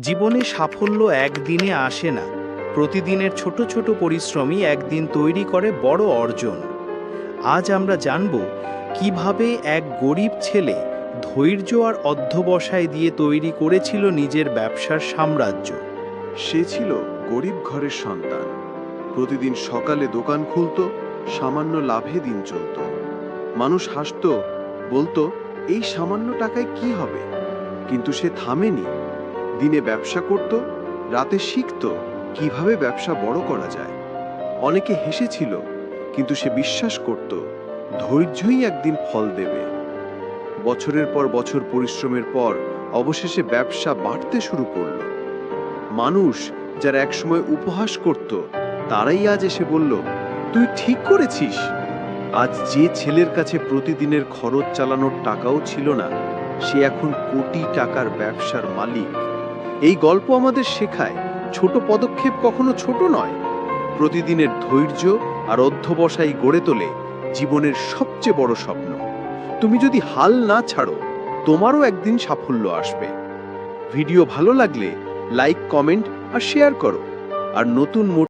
জীবনে সাফল্য একদিনে আসে না। প্রতিদিনের ছোট ছোট পরিশ্রমই একদিন তৈরি করে বড় অর্জন। আজ আমরা জানব কীভাবে এক গরিব ছেলে ধৈর্য আর অধ্যবসায় দিয়ে তৈরি করেছিল নিজের ব্যবসার সাম্রাজ্য। সে ছিল গরিব ঘরের সন্তান। প্রতিদিন সকালে দোকান খুলতো, সামান্য লাভে দিন চলত। মানুষ হাসত, বলতো, এই সামান্য টাকায় কি হবে? কিন্তু সে থামেনি। দিনে ব্যবসা করত, রাতে শিখত কীভাবে ব্যবসা বড় করা যায়। অনেকে হেসেছিল, কিন্তু সে বিশ্বাস করত, ধৈর্যই একদিন ফল দেবে। বছরের পর বছর পরিশ্রমের পর অবশেষে ব্যবসা বাড়তে শুরু করল। মানুষ যারা একসময় উপহাস করত, তারাই আজ এসে বলল, তুই ঠিক করেছিস। আজ যে ছেলের কাছে প্রতিদিনের খরচ চালানোর টাকাও ছিল না, সে এখন কোটি টাকার ব্যবসার মালিক। এই গল্প আমাদের শেখায়, ছোট পদক্ষেপ কখনো ছোট নয়। প্রতিদিনের ধৈর্য আর অধ্যবসায়ী গড়ে তোলে জীবনের সবচেয়ে বড় স্বপ্ন। তুমি যদি হাল না ছাড়ো, তোমারও একদিন সাফল্য আসবে। ভিডিও ভালো লাগলে লাইক, কমেন্ট আর শেয়ার করো। আর নতুন